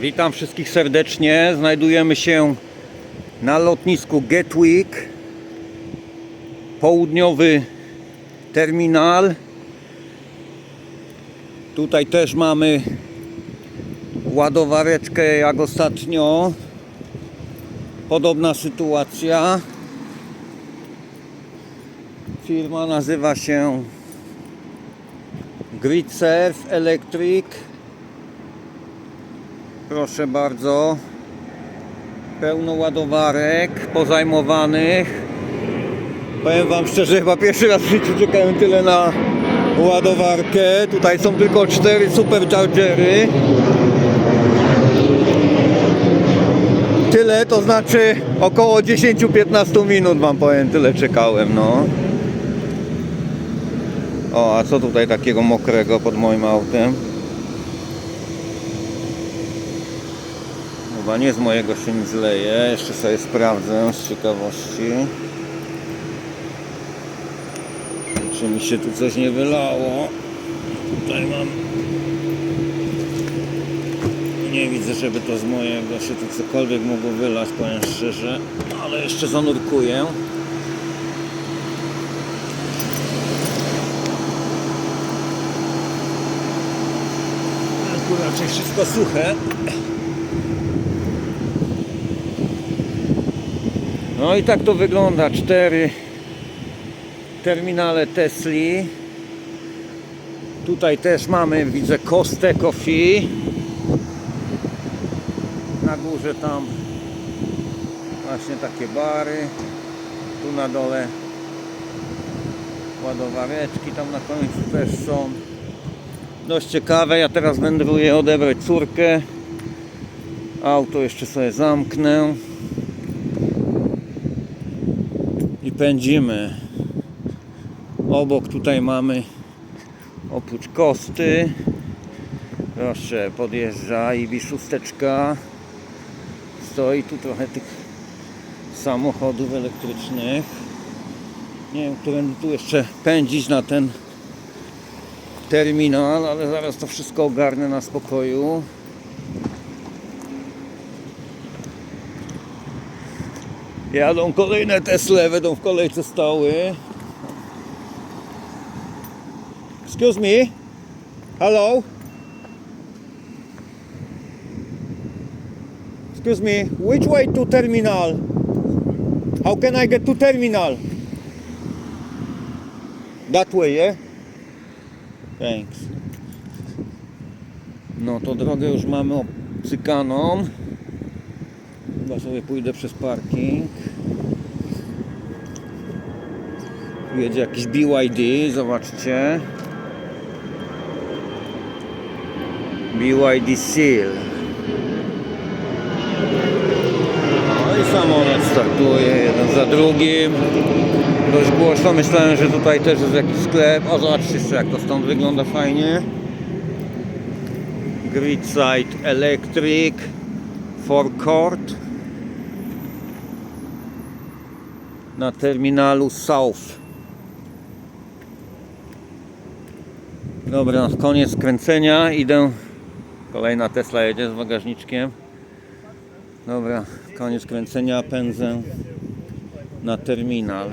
Witam wszystkich serdecznie. Znajdujemy się na lotnisku Gatwick. Południowy terminal. Tutaj też mamy ładowareczkę jak ostatnio. Podobna sytuacja. Firma nazywa się Grid Electric. Proszę bardzo. Pełno ładowarek pozajmowanych. Powiem Wam szczerze, chyba pierwszy raz w życiu czekałem tyle na ładowarkę. Tutaj są tylko cztery superchargery. Tyle, to znaczy około 10-15 minut Wam powiem, tyle czekałem, no. O, a co tutaj takiego mokrego pod moim autem? Chyba nie z mojego się nic leje. Jeszcze sobie sprawdzę z ciekawości. Czy mi się tu coś nie wylało? Tutaj mam. Nie widzę, żeby to z mojego się tu cokolwiek mogło wylać, powiem szczerze. Ale jeszcze zanurkuję. Raczej wszystko suche. No i tak to wygląda. Cztery terminale Tesli. Tutaj też mamy, widzę, kostę Coffee. Na górze tam właśnie takie bary. Tu na dole ładowareczki tam na końcu też są. Dość ciekawe. Ja teraz wędruję odebrać córkę. Auto jeszcze sobie zamknę. I pędzimy. Obok tutaj mamy oprócz kosty. Proszę, podjeżdża i szósteczka. Stoi tu trochę tych samochodów elektrycznych. Nie wiem, którym tu jeszcze pędzić na ten terminal, ale zaraz to wszystko ogarnę na spokoju. Jadą kolejne Tesle, będą w kolejce stały. Excuse me? Hello? Excuse me, which way to terminal? How can I get to terminal? That way, yeah? Thanks. No to drogę już mamy obcykaną. Chyba sobie pójdę przez parking. Tu jedzie jakiś BYD, zobaczcie. BYD Seal. No i samolot startuje jeden za drugim. Dość głośno, myślałem, że tutaj też jest jakiś sklep. O, zobaczcie jak to stąd wygląda fajnie. Gridside Electric Forecourt na terminalu South. Dobra, koniec kręcenia. Idę. Kolejna Tesla jedzie z bagażniczkiem. Dobra, koniec kręcenia. Pędzę na terminal.